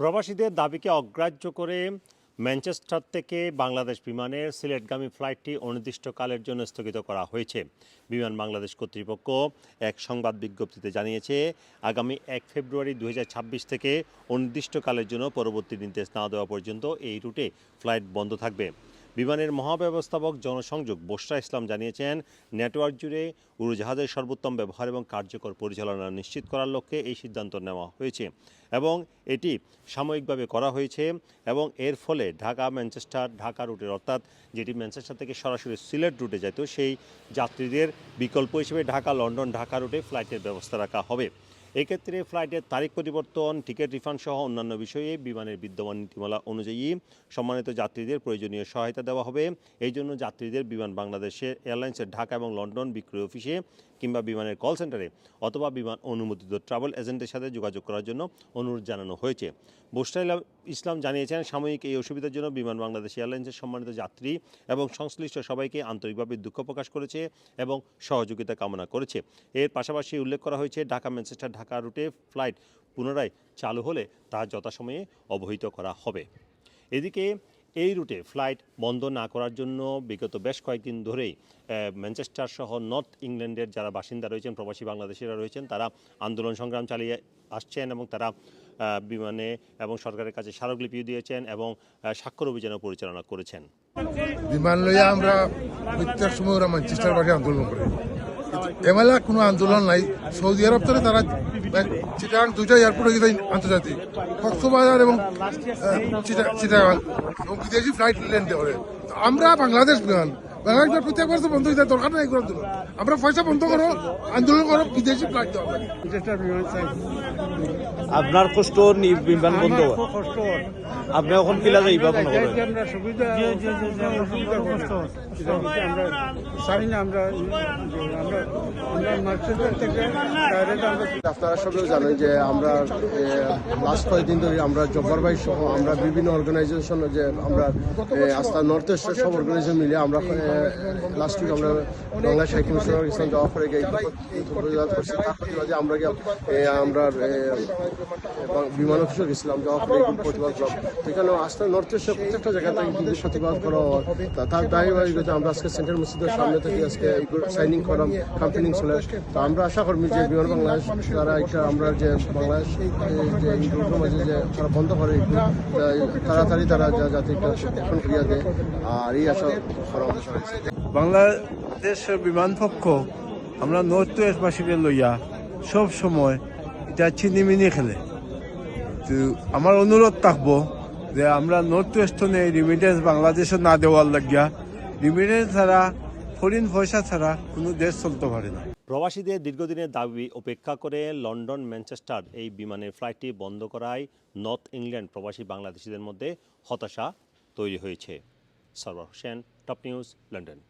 প্রবাসীদের দাবিকে অগ্রাহ্য করে ম্যানচেস্টার থেকে বাংলাদেশ বিমানের সিলেটগামী ফ্লাইটটি অনির্দিষ্টকালের জন্য স্থগিত করা হয়েছে। বিমান বাংলাদেশ কর্তৃপক্ষ এক সংবাদ বিজ্ঞপ্তিতে জানিয়েছে, আগামী এক ফেব্রুয়ারি দু হাজার ছাব্বিশ থেকে অনির্দিষ্টকালের জন্য পরবর্তী নির্দেশ না দেওয়া পর্যন্ত এই রুটে ফ্লাইট বন্ধ থাকবে। বিমানের মহাব্যবস্থাপক জনসংযোগ বোসরা ইসলাম জানিয়েছেন, নেটওয়ার্ক জুড়ে উড়োজাহাজের সর্বোত্তম ব্যবহার এবং কার্যকর পরিচালনা নিশ্চিত করার লক্ষ্যে এই সিদ্ধান্ত নেওয়া হয়েছে এবং এটি সাময়িকভাবে করা হয়েছে এবং এর ফলে ঢাকা, ম্যানচেস্টার, ঢাকা রুটের অর্থাৎ যেটি ম্যানচেস্টার থেকে সরাসরি সিলেট রুটে যেত সেই যাত্রীদের বিকল্প হিসেবে ঢাকা, লন্ডন, ঢাকা রুটে ফ্লাইটের ব্যবস্থা রাখা হবে। এক্ষেত্রে ফ্লাইটের তারিখ পরিবর্তন, টিকিট রিফান্ড সহ অন্যান্য বিষয়ে বিমানের বিদ্যমান নীতিমালা অনুযায়ী সম্মানিত যাত্রীদের প্রয়োজনীয় সহায়তা দেওয়া হবে। এই জন্য যাত্রীদের বিমান বাংলাদেশের এয়ারলাইন্সের ঢাকা এবং লন্ডন বিক্রয় অফিসে কিংবা বিমানের কল সেন্টারে অথবা বিমান অনুমোদিত ট্রাভেল এজেন্টের সাথে যোগাযোগ করার জন্য অনুরোধ জানানো হয়েছে। বোস্টা ইসলাম জানিয়েছেন, সাময়িক এই অসুবিধার জন্য বিমান বাংলাদেশ এয়ারলাইন্সের সম্মানিত যাত্রী এবং সংশ্লিষ্ট সবাইকে আন্তরিকভাবে দুঃখ প্রকাশ করেছে এবং সহযোগিতা কামনা করেছে। এর পাশাপাশি উল্লেখ করা হয়েছে, ঢাকা, ম্যানচেস্টার ঢাকা রুটে ফ্লাইট পুনরায় চালু হলে তা যথাসময়ে অবহিত করা হবে। এদিকে এই রুটে ফ্লাইট বন্ধ না করার জন্য বিগত বেশ কয়েকদিন ধরেই ম্যানচেস্টার সহ নর্থ ইংল্যান্ডের যারা বাসিন্দা রয়েছেন, প্রবাসী বাংলাদেশিরা রয়েছেন, তারা আন্দোলন সংগ্রাম চালিয়ে আসছেন এবং তারা বিমানে এবং সরকারের কাছে স্মারকলিপিও দিয়েছেন এবং স্বাক্ষর অভিযানও পরিচালনা করেছেন। বিমান লইয়া আমরা সময় আন্দোলন করে। এমেলা কোনো আন্দোলন নাই। সৌদি আরব থেকে তারা চিটাং দুইটা এয়ারপোর্টে গিয়ে আন্তর্জাতিক। কক্সবাজার এবং চিটাগাং। এবং বিদেশি ফ্লাইট ল্যান্ডে করে। আমরা বাংলাদেশ বিমান। বাংলাদেশ প্রত্যেক বছর বন্ধ হয়ে যায়, দরকার নাই এগুলো আন্দোলন। আমরা পয়সা বন্ধ করো, আন্দোলন করো, বিদেশি ফ্লাইট দেওয়া আপনার কষ্ট বিমান বন্ধ। আপনি এখন কিলা যাইবা কোনো আপনারা সবাই জানেন যে আমরা লাস্ট কয়েকদিন ধরে আমরা জব্বার ভাই সহ আমরা বিভিন্ন অর্গানাইজেশন যে আমরা আস্থা নর্থ ইস্টের সব অর্গানাইজেশন মিলে আমরা লাস্ট উইক আমরা বাংলা মিশনের ইসলাম যাওয়া পরে আমরা আমরা এবং বিমান গেছিলাম যাওয়া পরে প্রতিবাদ করলাম এখানে আস্থা নর্থ ইস্টের প্রত্যেকটা জায়গা থেকে কিন্তু প্রতিবাদ করা তার ধারাবাহিকতা আমরা আজকে সেন্ট্রাল মসজিদের সামনে থেকে আজকে সাইনিং করলাম ক্যাম্পেনিং চলে। তো আমরা আশা করবি যে বিমান বাংলাদেশ তারা একটা আমরা যে বাংলাদেশ যে গ্রুপের মাঝে যে তারা বন্ধ করে তাড়াতাড়ি তারা যাতে একটা এখন করিয়া দেয়, আর এই আশা করা বাংলাদেশ বিমান পক্ষ, আমরা নর্থ ওয়েস্টবাসীকে লইয়া সব সময় এটা চিনিমিনি খেলে। তো আমার অনুরোধ থাকব যে আমরা নর্থ ওয়েস্টনে রিমিটেন্স বাংলাদেশে না দেওয়ার লাগিয়া রিমিটেন্স ছাড়া ফরিন পয়সা ছাড়া কোনো দেশ চলতে পারে না। প্রবাসীদের দীর্ঘদিনের দাবি উপেক্ষা করে লন্ডন, ম্যানচেস্টার এই বিমানের ফ্লাইটটি বন্ধ করায় নর্থ ইংল্যান্ড প্রবাসী বাংলাদেশিদের মধ্যে হতাশা তৈরি হয়েছে। Sarwar Hossain, top news, London.